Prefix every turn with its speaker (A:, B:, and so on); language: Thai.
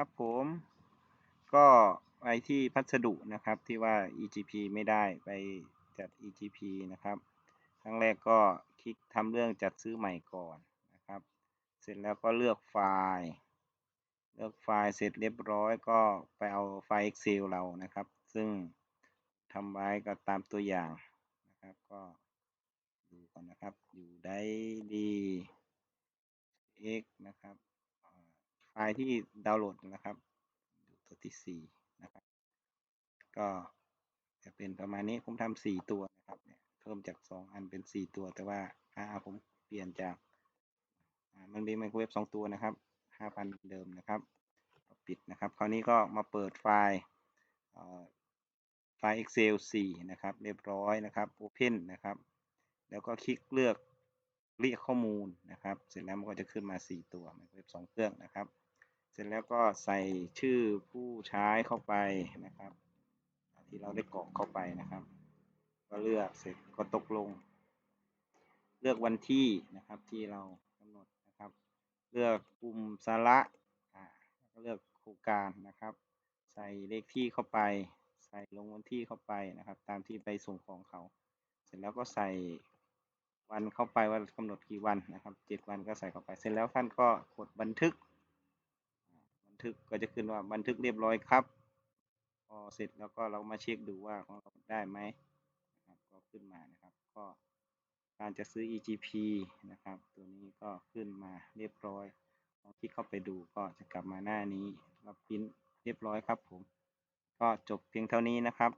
A: ครับผม ก็ไปที่พัสดุนะครับที่ว่า EGP ไม่ได้ไปจัด EGP นะครับครั้งแรกก็คลิกทำเรื่องจัดซื้อใหม่ก่อนนะครับ เสร็จแล้วก็เลือกไฟล์ เลือกไฟล์เสร็จเรียบร้อยก็ไปเอาไฟล์ Excel เรานะครับ ซึ่งทำไว้ก็ตามตัวอย่างนะครับก็ดูก่อนนะครับอยู่ได้ดี x นะครับ ไฟล์ที่ดาวน์โหลดนะครับตัวที่สี่นะครับ ก็จะเป็นประมาณนี้ผมทำสี่ตัวนะครับเนี่ยเพิ่มจากสองอันเป็นสี่ตัว แต่ว่าอ่าผมเปลี่ยนจากมันมีไมโครเวฟสองตัวนะครับห้าพันเดิมนะครับ ปิดนะครับ คราวนี้ก็มาเปิดไฟล์ไฟล์ Excel 4 นะครับ เรียบร้อยนะครับ Open นะครับ แล้วก็คลิกเลือกเรียกข้อมูลนะครับ เสร็จแล้วมันก็จะขึ้นมา 4 ตัวไมโครเวฟ2เครื่องนะครับ เสร็จแล้วก็ใส่ชื่อผู้ใช้เข้าไปนะครับ ที่เราได้กรอกเข้าไปนะครับ ก็เลือกเสร็จก็ตกลง เลือกวันที่นะครับที่เรากำหนดนะครับ เลือกกลุ่มสาระอ่าก็เลือกโครงการนะครับ ใส่เลขที่เข้าไป ใส่ลงวันที่เข้าไปนะครับ ตามที่ไปส่งของเขา เสร็จแล้วก็ใส่วันเข้าไปว่ากำหนดกี่วันนะครับเจ็ดวันก็ใส่เข้าไป เสร็จแล้วท่านก็กดบันทึก ทึกก็จะขึ้นว่าบันทึกเรียบร้อยครับพอเสร็จแล้วก็เรามาเช็คดูว่าของเราได้ไหมนะครับก็ขึ้นมานะครับ ก็การจะซื้อ EGP นะครับ ตัวนี้ก็ขึ้นมาเรียบร้อยลองคลิกเข้าไปดูก็จะกลับมาหน้านี้เราพิมพ์เรียบร้อยครับผม ก็จบเพียงเท่านี้นะครับ